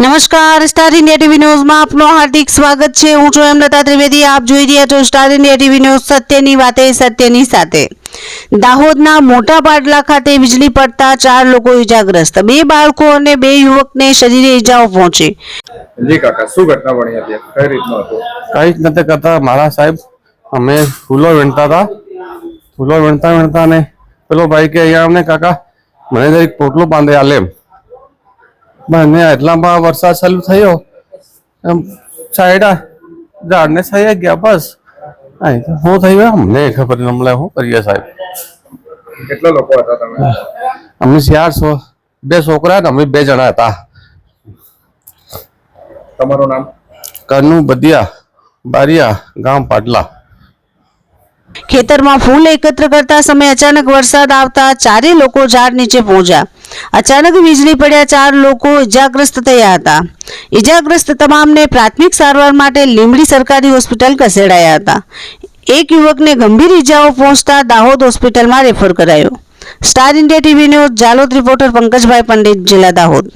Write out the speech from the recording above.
નમસ્કાર star India TV ન્યૂઝમાં આપનું હાર્દિક સ્વાગત છે. હું છું હેમલતા ત્રિવેદી. આપ જોઈ રહ્યા છો સ્ટાર ઇન્ડિયા ટીવી ન્યૂઝ સત્યની વાતે સત્યની સાથે. દાહોદના મોટા પાટલા ખાતે વીજળી પડતા ચાર લોકો ઇજાગ્રસ્ત બે બાળકો અને બે યુવકને શરીરે ઇજાઓ પહોંચી. જી કાકા શું ઘટના બની હતી? કઈ રીતનું હતું? કંઈ જ નથી કરતા. મારા સાહેબ અમે ફૂલો વીણતા હતા. ફૂલો વીણતા વીણતા ને પેલો ભાઈ કે અહીંયા અમને કાકા મને જરીક પોટલું બાંધે આલે એમ. મને એટલામાં વરસાદ ચાલુ થયો. એમ સાઈડા ઝાડને છાયા ગયા બસ. શું થયું અમને ખબર હમણાં શું કરીએ સાહેબ? કેટલા લોકો હતા તમે? અમે ચાર છો. બે છોકરા હતા અમે બે જણા હતા. તમારું નામ? કનુ બદિયા બારિયા ગામ પાટલા. ખેતરમાં ફૂલ એકત્ર કરતા સમયે અચાનક વરસાદ આવતા ચારેય લોકો ઝાડ નીચે પહોંચ્યા. અચાનક વીજળી પડ્યા ચાર લોકો ઇજાગ્રસ્ત થયા હતા. ઇજાગ્રસ્ત તમામને પ્રાથમિક સારવાર માટે લીંબડી સરકારી હોસ્પિટલ ખસેડાયા હતા. એક યુવકને ગંભીર ઇજાઓ પહોંચતા દાહોદ હોસ્પિટલમાં રેફર કરાયો. Star India TV news, Jhalod reporter Pankajbhai Pandit, જિલ્લા દાહોદ.